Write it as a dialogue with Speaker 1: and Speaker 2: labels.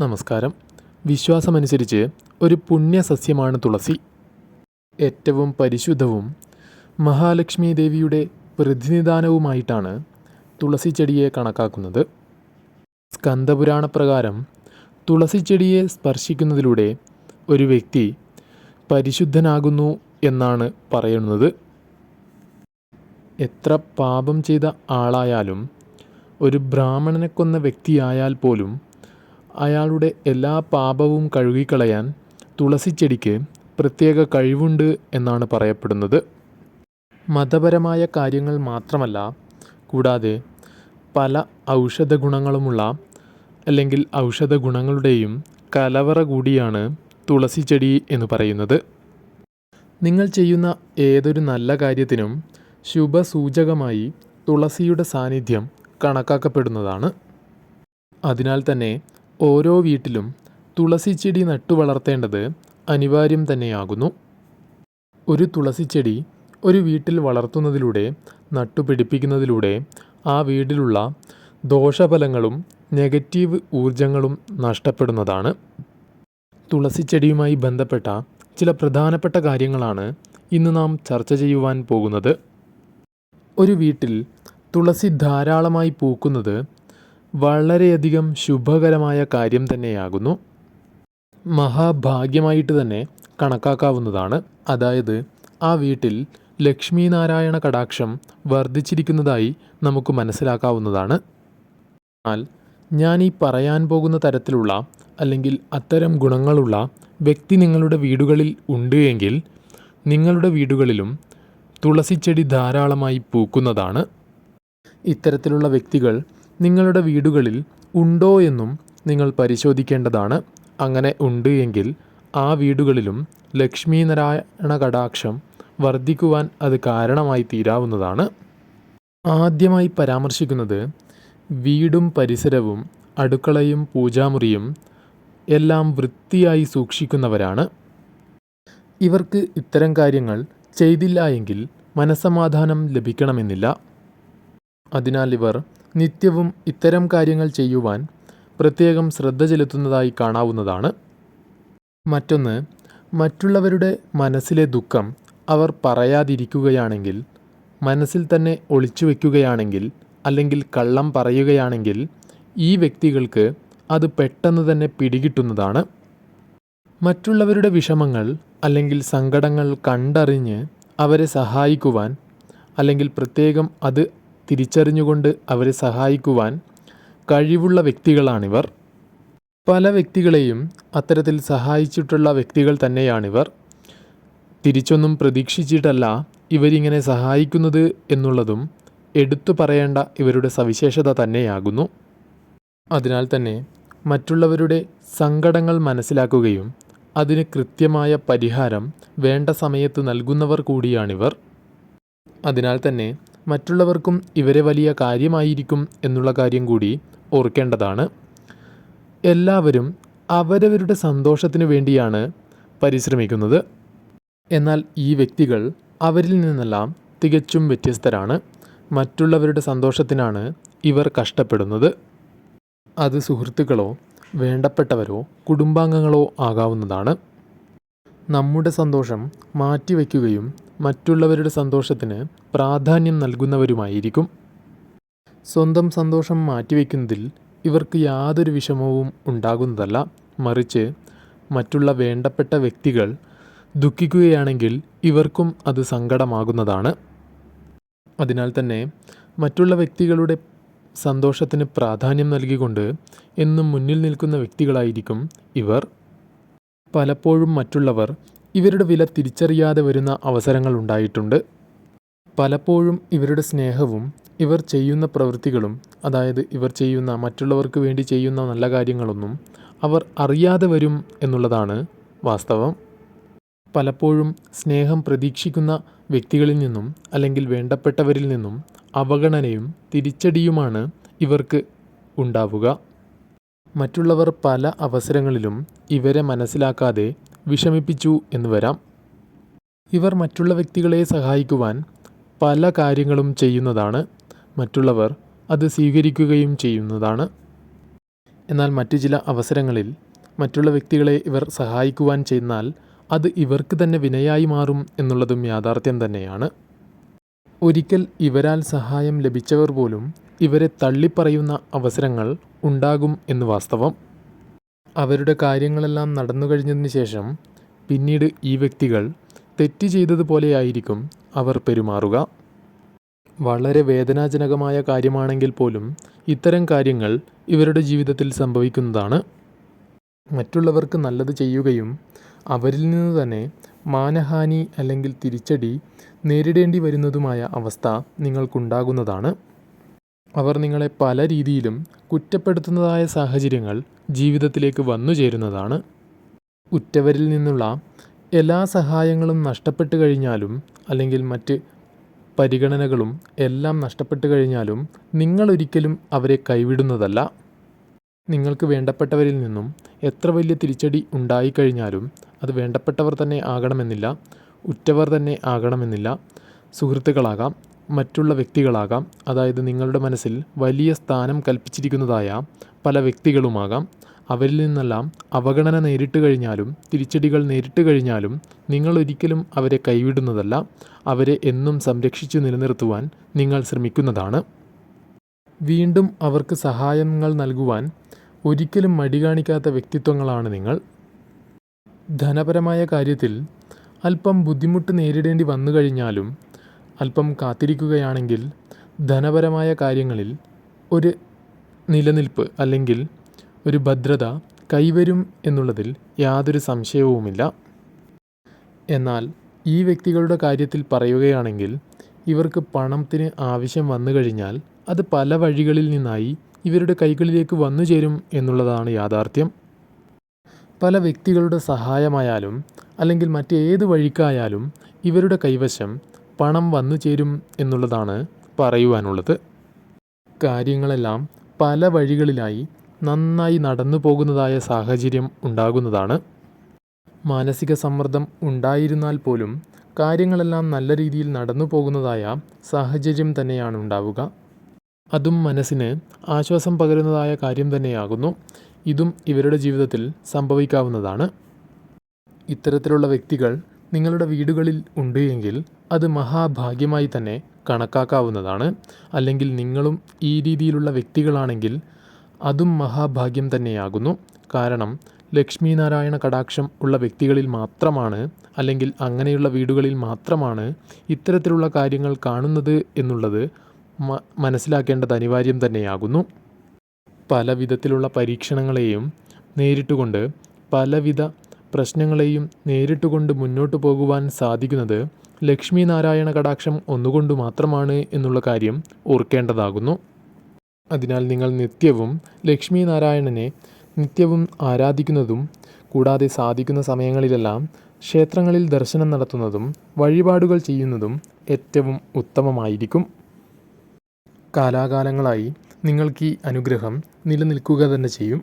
Speaker 1: നമസ്കാരം. വിശ്വാസമനുസരിച്ച് ഒരു പുണ്യസസ്യമാണ് തുളസി. ഏറ്റവും പരിശുദ്ധവും മഹാലക്ഷ്മി ദേവിയുടെ പ്രതിനിധാനവുമായിട്ടാണ് തുളസി ചെടിയെ കണക്കാക്കുന്നത്. സ്കന്ധപുരാണ പ്രകാരം തുളസി ചെടിയെ സ്പർശിക്കുന്നതിലൂടെ ഒരു വ്യക്തി പരിശുദ്ധനാകുന്നു എന്നാണ് പറയുന്നത്. എത്ര പാപം ചെയ്ത ആളായാലും ഒരു ബ്രാഹ്മണനെ കൊന്ന വ്യക്തിയായാൽ പോലും അയാളുടെ എല്ലാ പാപവും കഴുകിക്കളയാൻ തുളസിച്ചെടിക്ക് പ്രത്യേക കഴിവുണ്ട് എന്നാണ് പറയപ്പെടുന്നത്. മതപരമായ കാര്യങ്ങൾ മാത്രമല്ല കൂടാതെ പല ഔഷധ ഗുണങ്ങളുമുള്ള അല്ലെങ്കിൽ ഔഷധ ഗുണങ്ങളുടെയും കലവറ കൂടിയാണ് തുളസിച്ചെടി എന്ന് പറയുന്നത്. നിങ്ങൾ ചെയ്യുന്ന ഏതൊരു നല്ല കാര്യത്തിനും ശുഭസൂചകമായി തുളസിയുടെ സാന്നിധ്യം കണക്കാക്കപ്പെടുന്നതാണ്. അതിനാൽ തന്നെ ഓരോ വീട്ടിലും തുളസി തുളസിച്ചെടി നട്ടുവളർത്തേണ്ടത് അനിവാര്യം തന്നെയാകുന്നു. ഒരു തുളസി ചെടി ഒരു വീട്ടിൽ വളർത്തുന്നതിലൂടെ നട്ടുപിടിപ്പിക്കുന്നതിലൂടെ ആ വീടിലുള്ള ദോഷഫലങ്ങളും നെഗറ്റീവ് ഊർജങ്ങളും നഷ്ടപ്പെടുന്നതാണ്. തുളസിച്ചെടിയുമായി ബന്ധപ്പെട്ട ചില പ്രധാനപ്പെട്ട കാര്യങ്ങളാണ് ഇന്ന് നാം ചർച്ച ചെയ്യുവാൻ പോകുന്നത്. ഒരു വീട്ടിൽ തുളസി ധാരാളമായി പൂക്കുന്നത് വളരെയധികം ശുഭകരമായ കാര്യം തന്നെയാകുന്നു. മഹാഭാഗ്യമായിട്ട് തന്നെ കണക്കാക്കാവുന്നതാണ്. അതായത് ആ വീട്ടിൽ ലക്ഷ്മി നാരായണ കടാക്ഷം വർദ്ധിച്ചിരിക്കുന്നതായി നമുക്ക് മനസ്സിലാക്കാവുന്നതാണ്. എന്നാൽ ഞാൻ ഈ പറയാൻ പോകുന്ന തരത്തിലുള്ള അല്ലെങ്കിൽ അത്തരം ഗുണങ്ങളുള്ള വ്യക്തി നിങ്ങളുടെ വീടുകളിൽ ഉണ്ട് എങ്കിൽ നിങ്ങളുടെ വീടുകളിലും തുളസിച്ചെടി ധാരാളമായി പൂക്കുന്നതാണ്. ഇത്തരത്തിലുള്ള വ്യക്തികൾ നിങ്ങളുടെ വീടുകളിൽ ഉണ്ടോ എന്നും നിങ്ങൾ പരിശോധിക്കേണ്ടതാണ്. അങ്ങനെ ഉണ്ട് എങ്കിൽ ആ വീടുകളിലും ലക്ഷ്മി നാരായണ കടാക്ഷം വർദ്ധിക്കുവാൻ അത് കാരണമായി തീരാവുന്നതാണ്. ആദ്യമായി പരാമർശിക്കുന്നത് വീടും പരിസരവും അടുക്കളയും പൂജാമുറിയും എല്ലാം വൃത്തിയായി സൂക്ഷിക്കുന്നവരാണ്. ഇവർക്ക് ഇത്തരം കാര്യങ്ങൾ ചെയ്തില്ല എങ്കിൽ മനസമാധാനം ലഭിക്കണമെന്നില്ല. അതിനാൽ ഇവർ നിത്യവും ഇത്തരം കാര്യങ്ങൾ ചെയ്യുവാൻ പ്രത്യേകം ശ്രദ്ധ ചെലുത്തുന്നതായി കാണാവുന്നതാണ്. മറ്റൊന്ന് മറ്റുള്ളവരുടെ മനസ്സിലെ ദുഃഖം അവർ പറയാതിരിക്കുകയാണെങ്കിൽ മനസ്സിൽ തന്നെ ഒളിച്ചു വയ്ക്കുകയാണെങ്കിൽ അല്ലെങ്കിൽ കള്ളം പറയുകയാണെങ്കിൽ ഈ വ്യക്തികൾക്ക് അത് പെട്ടെന്ന് തന്നെ പിടികിട്ടുന്നതാണ്. മറ്റുള്ളവരുടെ വിഷമങ്ങൾ അല്ലെങ്കിൽ സങ്കടങ്ങൾ കണ്ടറിഞ്ഞ് അവരെ സഹായിക്കുവാൻ അല്ലെങ്കിൽ പ്രത്യേകം അത് തിരിച്ചറിഞ്ഞുകൊണ്ട് അവരെ സഹായിക്കുവാൻ കഴിവുള്ള വ്യക്തികളാണിവർ. പല വ്യക്തികളെയും അത്തരത്തിൽ സഹായിച്ചിട്ടുള്ള വ്യക്തികൾ തന്നെയാണിവർ. തിരിച്ചൊന്നും പ്രതീക്ഷിച്ചിട്ടല്ല ഇവരിങ്ങനെ സഹായിക്കുന്നത് എന്നുള്ളതും എടുത്തു പറയേണ്ട ഇവരുടെ സവിശേഷത തന്നെയാകുന്നു. അതിനാൽ തന്നെ മറ്റുള്ളവരുടെ സങ്കടങ്ങൾ മനസ്സിലാക്കുകയും അതിന് കൃത്യമായ പരിഹാരം വേണ്ട സമയത്ത് നൽകുന്നവർ കൂടിയാണിവർ. അതിനാൽ തന്നെ മറ്റുള്ളവർക്കും ഇവരെ വലിയ കാര്യമായിരിക്കും എന്നുള്ള കാര്യം കൂടി ഓർക്കേണ്ടതാണ്. എല്ലാവരും അവരവരുടെ സന്തോഷത്തിന് വേണ്ടിയാണ് പരിശ്രമിക്കുന്നത്. എന്നാൽ ഈ വ്യക്തികൾ അവരിൽ നിന്നെല്ലാം തികച്ചും വ്യത്യസ്തരാണ്. മറ്റുള്ളവരുടെ സന്തോഷത്തിനാണ് ഇവർ കഷ്ടപ്പെടുന്നത്. അത് സുഹൃത്തുക്കളോ വേണ്ടപ്പെട്ടവരോ കുടുംബാംഗങ്ങളോ ആകാവുന്നതാണ്. നമ്മുടെ സന്തോഷം മാറ്റിവെക്കുകയും മറ്റുള്ളവരുടെ സന്തോഷത്തിന് പ്രാധാന്യം നൽകുന്നവരുമായിരിക്കും. സ്വന്തം സന്തോഷം മാറ്റിവെക്കുന്നതിൽ ഇവർക്ക് യാതൊരു വിഷമവും ഉണ്ടാകുന്നതല്ല. മറിച്ച് മറ്റുള്ള വേണ്ടപ്പെട്ട വ്യക്തികൾ ദുഃഖിക്കുകയാണെങ്കിൽ ഇവർക്കും അത് സങ്കടമാകുന്നതാണ്. അതിനാൽ തന്നെ മറ്റുള്ള വ്യക്തികളുടെ സന്തോഷത്തിന് പ്രാധാന്യം നൽകിക്കൊണ്ട് എന്നും മുന്നിൽ നിൽക്കുന്ന വ്യക്തികളായിരിക്കും ഇവർ. പലപ്പോഴും മറ്റുള്ളവർ ഇവരുടെ വില തിരിച്ചറിയാതെ വരുന്ന അവസരങ്ങൾ ഉണ്ടായിട്ടുണ്ട്. പലപ്പോഴും ഇവരുടെ സ്നേഹവും ഇവർ ചെയ്യുന്ന പ്രവൃത്തികളും അതായത് ഇവർ ചെയ്യുന്ന മറ്റുള്ളവർക്ക് വേണ്ടി ചെയ്യുന്ന നല്ല കാര്യങ്ങളൊന്നും അവർ അറിയാതെ വരും എന്നുള്ളതാണ് വാസ്തവം. പലപ്പോഴും സ്നേഹം പ്രതീക്ഷിക്കുന്ന വ്യക്തികളിൽ നിന്നും അല്ലെങ്കിൽ വേണ്ടപ്പെട്ടവരിൽ നിന്നും അവഗണനയും തിരിച്ചടിയുമാണ് ഇവർക്ക് ഉണ്ടാവുക. മറ്റുള്ളവർ പല അവസരങ്ങളിലും ഇവരെ മനസ്സിലാക്കാതെ വിഷമിപ്പിച്ചു എന്ന് വരാം. ഇവർ മറ്റുള്ള വ്യക്തികളെ സഹായിക്കുവാൻ പല കാര്യങ്ങളും ചെയ്യുന്നതാണ്. മറ്റുള്ളവർ അത് സ്വീകരിക്കുകയും ചെയ്യുന്നതാണ്. എന്നാൽ മറ്റു ചില അവസരങ്ങളിൽ മറ്റുള്ള വ്യക്തികളെ ഇവർ സഹായിക്കുവാൻ ചെന്നാൽ അത് ഇവർക്ക് തന്നെ വിനയായി മാറും എന്നുള്ളതും യാഥാർത്ഥ്യം തന്നെയാണ്. ഒരിക്കൽ ഇവരാൽ സഹായം ലഭിച്ചവർ പോലും ഇവരെ തള്ളിപ്പറയുന്ന അവസരങ്ങൾ ഉണ്ടാകും എന്ന് വാസ്തവം. അവരുടെ കാര്യങ്ങളെല്ലാം നടന്നു കഴിഞ്ഞതിന് ശേഷം പിന്നീട് ഈ വ്യക്തികൾ തെറ്റ് ചെയ്തതുപോലെയായിരിക്കും അവർ പെരുമാറുക. വളരെ വേദനാജനകമായ കാര്യമാണെങ്കിൽ പോലും ഇത്തരം കാര്യങ്ങൾ ഇവരുടെ ജീവിതത്തിൽ സംഭവിക്കുന്നതാണ്. മറ്റുള്ളവർക്ക് നല്ലത് ചെയ്യുകയും അവരിൽ നിന്ന് തന്നെ മാനഹാനി അല്ലെങ്കിൽ തിരിച്ചടി നേരിടേണ്ടി വരുന്നതുമായ അവസ്ഥ നിങ്ങൾക്കുണ്ടാകുന്നതാണ്. അവർ നിങ്ങളെ പല രീതിയിലും കുറ്റപ്പെടുത്തുന്നതായ സാഹചര്യങ്ങൾ ജീവിതത്തിലേക്ക് വന്നു ചേരുന്നതാണ്. ഉറ്റവരിൽ നിന്നുള്ള എല്ലാ സഹായങ്ങളും നഷ്ടപ്പെട്ടു കഴിഞ്ഞാലും അല്ലെങ്കിൽ മറ്റ് പരിഗണനകളും എല്ലാം നഷ്ടപ്പെട്ടു കഴിഞ്ഞാലും നിങ്ങൾ ഒരിക്കലും അവരെ കൈവിടുന്നതല്ല. നിങ്ങൾക്ക് വേണ്ടപ്പെട്ടവരിൽ നിന്നും എത്ര വലിയ തിരിച്ചടി ഉണ്ടായിക്കഴിഞ്ഞാലും അത് വേണ്ടപ്പെട്ടവർ തന്നെ ആകണമെന്നില്ല ഉറ്റവർ തന്നെ ആകണമെന്നില്ല. സുഹൃത്തുക്കളാകാം മറ്റുള്ള വ്യക്തികളാകാം അതായത് നിങ്ങളുടെ മനസ്സിൽ വലിയ സ്ഥാനം കൽപ്പിച്ചിരിക്കുന്നതായ പല വ്യക്തികളുമാകാം. അവരിൽ നിന്നെല്ലാം അവഗണന നേരിട്ട് കഴിഞ്ഞാലും തിരിച്ചടികൾ നേരിട്ട് കഴിഞ്ഞാലും നിങ്ങൾ ഒരിക്കലും അവരെ കൈവിടുന്നതല്ല. അവരെ എന്നും സംരക്ഷിച്ചു നിലനിർത്തുവാൻ നിങ്ങൾ ശ്രമിക്കുന്നതാണ്. വീണ്ടും അവർക്ക് സഹായങ്ങൾ നൽകുവാൻ ഒരിക്കലും മടി കാണിക്കാത്ത വ്യക്തിത്വങ്ങളാണ് നിങ്ങൾ. ധനപരമായ കാര്യത്തിൽ അല്പം ബുദ്ധിമുട്ട് നേരിടേണ്ടി വന്നു കഴിഞ്ഞാലും അല്പം കാത്തിരിക്കുകയാണെങ്കിൽ ധനപരമായ കാര്യങ്ങളിൽ ഒരു നിലനിൽപ്പ് അല്ലെങ്കിൽ ഒരു ഭദ്രത കൈവരും എന്നുള്ളതിൽ യാതൊരു സംശയവുമില്ല. എന്നാൽ ഈ വ്യക്തികളുടെ കാര്യത്തിൽ പറയുകയാണെങ്കിൽ ഇവർക്ക് പണത്തിന് ആവശ്യം വന്നു കഴിഞ്ഞാൽ അത് പല വഴികളിൽ നിന്നായി ഇവരുടെ കൈകളിലേക്ക് വന്നു ചേരും എന്നുള്ളതാണ് യാഥാർത്ഥ്യം. പല വ്യക്തികളുടെ സഹായമായാലും അല്ലെങ്കിൽ മറ്റേത് വഴിക്കായാലും ഇവരുടെ കൈവശം പണം വന്നു ചേരും എന്നുള്ളതാണ് പറയുവാനുള്ളത്. കാര്യങ്ങളെല്ലാം പല വഴികളിലായി നന്നായി നടന്നു പോകുന്നതായ സാഹചര്യം ഉണ്ടാകുന്നതാണ്. മാനസിക സമ്മർദ്ദം ഉണ്ടായിരുന്നാൽ പോലും കാര്യങ്ങളെല്ലാം നല്ല രീതിയിൽ നടന്നു പോകുന്നതായ സാഹചര്യം തന്നെയാണ് ഉണ്ടാവുക. അതും മനസ്സിന് ആശ്വാസം പകരുന്നതായ കാര്യം തന്നെയാകുന്നു. ഇതും ഇവരുടെ ജീവിതത്തിൽ സംഭവിക്കാവുന്നതാണ്. ഇത്തരത്തിലുള്ള വ്യക്തികൾ നിങ്ങളുടെ വീടുകളിൽ ഉണ്ട് എങ്കിൽ അത് മഹാഭാഗ്യമായി തന്നെ കണക്കാക്കാവുന്നതാണ്. അല്ലെങ്കിൽ നിങ്ങളും ഈ രീതിയിലുള്ള വ്യക്തികളാണെങ്കിൽ അതും മഹാഭാഗ്യം തന്നെയാകുന്നു. കാരണം ലക്ഷ്മി നാരായണ കടാക്ഷം ഉള്ള വ്യക്തികളിൽ മാത്രമാണ് അല്ലെങ്കിൽ അങ്ങനെയുള്ള വീടുകളിൽ മാത്രമാണ് ഇത്തരത്തിലുള്ള കാര്യങ്ങൾ കാണുന്നത് എന്നുള്ളത് മനസ്സിലാക്കേണ്ടത് അനിവാര്യം തന്നെയാകുന്നു. പല വിധത്തിലുള്ള പരീക്ഷണങ്ങളെയും നേരിട്ടുകൊണ്ട് പലവിധ പ്രശ്നങ്ങളെയും നേരിട്ടുകൊണ്ട് മുന്നോട്ട് പോകുവാൻ സാധിക്കുന്നത് ലക്ഷ്മി നാരായണ കടാക്ഷം ഒന്നുകൊണ്ട് മാത്രമാണ് എന്നുള്ള കാര്യം ഓർക്കേണ്ടതാകുന്നു. അതിനാൽ നിങ്ങൾ നിത്യവും ലക്ഷ്മി നാരായണനെ നിത്യവും ആരാധിക്കുന്നതും കൂടാതെ സാധിക്കുന്ന സമയങ്ങളിലെല്ലാം ക്ഷേത്രങ്ങളിൽ ദർശനം നടത്തുന്നതും വഴിപാടുകൾ ചെയ്യുന്നതും ഏറ്റവും ഉത്തമമായിരിക്കും. കാലാകാലങ്ങളായി നിങ്ങൾക്ക് ഈ അനുഗ്രഹം നിലനിൽക്കുക തന്നെ ചെയ്യും.